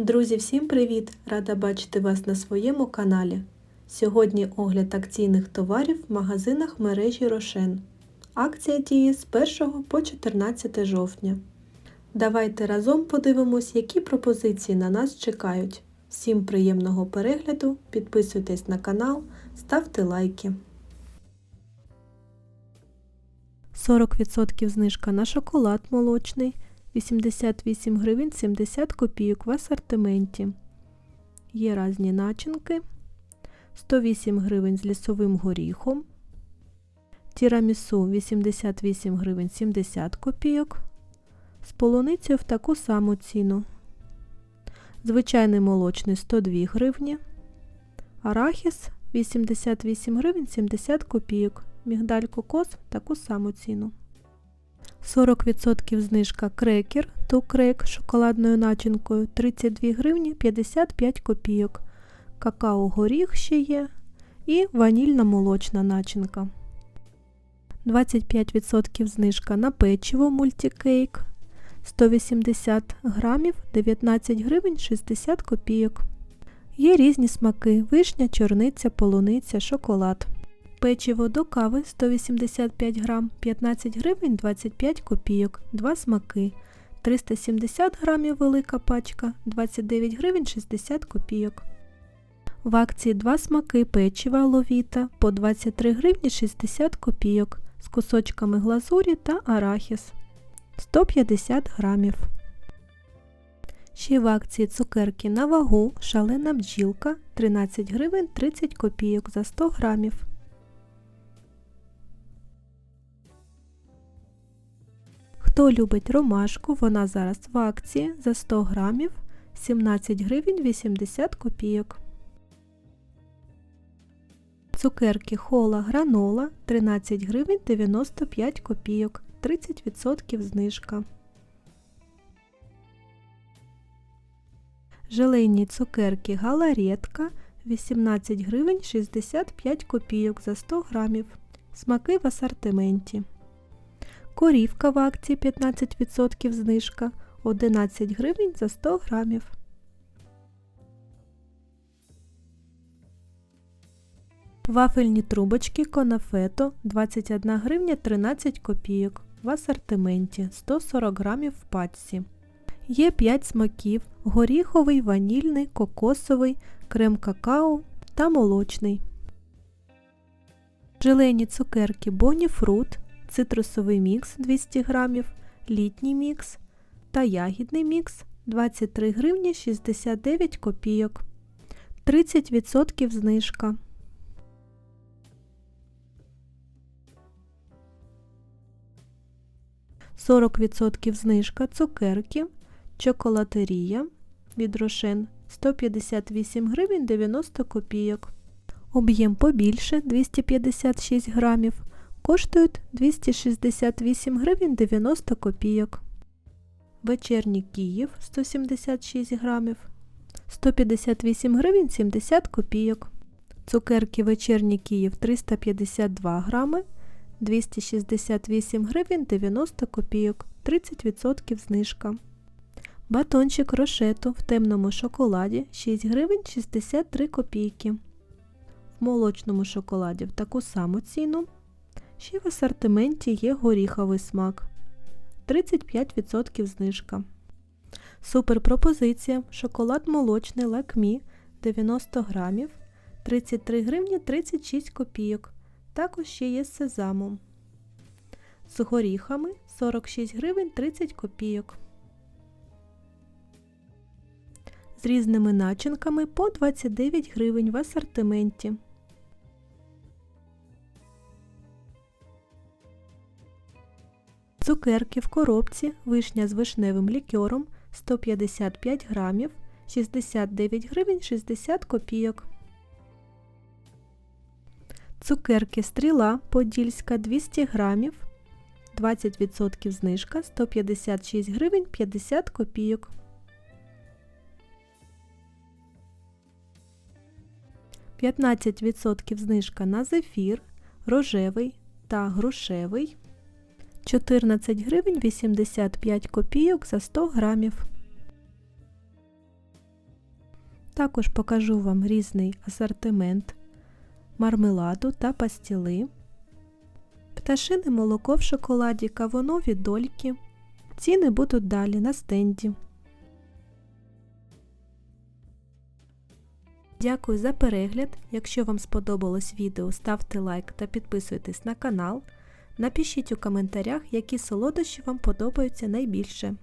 Друзі, всім привіт! Рада бачити вас на своєму каналі. Сьогодні огляд акційних товарів в магазинах мережі Рошен. Акція діє з 1 по 14 жовтня. Давайте разом подивимось, які пропозиції на нас чекають. Всім приємного перегляду, підписуйтесь на канал, ставте лайки. 40% знижка на шоколад молочний 88 гривень 70 копійок в асортименті. Є різні начинки. 108 гривень з лісовим горіхом. Тірамісу 88 гривень 70 копійок. З полуницею в таку саму ціну. Звичайний молочний 102 гривні. Арахіс 88 гривень 70 копійок. Мігдаль кокос в таку саму ціну. 40% знижка крекер тукрек з шоколадною начинкою 32 гривні 55 копійок. Какао горіх ще є і ванільна молочна начинка. 25% знижка на печиво мультикейк 180 грамів 19 гривень 60 копійок. Є різні смаки вишня, чорниця, полуниця, шоколад. Печиво до кави 185 грам 15 гривень 25 копійок, 2 смаки. 370 грамів велика пачка 29 гривень 60 копійок. В акції 2 смаки печива ловіта по 23 гривні 60 копійок з кусочками глазурі та арахіс 150 грамів. Ще в акції цукерки на вагу шалена бджілка 13 гривень 30 копійок за 100 грамів. Хто любить ромашку, вона зараз в акції за 100 грамів 17 гривень 80 копійок. Цукерки хола гранола 13 гривень 95 копійок, 30% знижка. Желейні цукерки галаретка 18 гривень 65 копійок за 100 грамів. Смаки в асортименті. Корівка в акції 15% знижка 11 гривень за 100 грамів. Вафельні трубочки Конафето 21 гривня 13 копійок в асортименті 140 грамів в пачці. Є 5 смаків горіховий, ванільний, кокосовий, крем какао та молочний. Желейні цукерки Боні Фрут цитрусовий мікс 200 грамів, літній мікс та ягідний мікс 23 гривні 69 копійок. 30% знижка. Сорок відсотків знижка цукерки, чоколатерія від Рошен 158 гривень 90 копійок. Об'єм побільше 256 грамів коштують 268 гривень 90 копійок. Вечірній Київ 176 грамів, 158 гривень 70 копійок. Цукерки вечірній Київ 352 грами, 268 гривень 90 копійок, 30% знижка. Батончик рошету в темному шоколаді 6 гривень 63 копійки. В молочному шоколаді в таку саму ціну Ще в асортименті є горіховий смак 35% знижка. Супер пропозиція шоколад молочний лакмі 90 грамів 33 гривні 36 копійок. Також ще є з сезамом. З горіхами 46 гривень 30 копійок. З різними начинками по 29 гривень в асортименті. Цукерки в коробці вишня з вишневим лікьором 155 грамів 69 гривень 60 копійок. Цукерки стріла подільська 200 грамів 20% знижка 156 гривень 50 копійок. П'ятнадцять відсотків знижка на зефір, рожевий та грушевий 14 гривень 85 копійок за 100 грамів. Також покажу вам різний асортимент мармеладу та пастіли, пташине молоко в шоколаді, кавунові дольки. Ціни будуть далі на стенді. Дякую за перегляд. Якщо вам сподобалось відео, ставте лайк та підписуйтесь на канал. Напишіть у коментарях, які солодощі вам подобаються найбільше.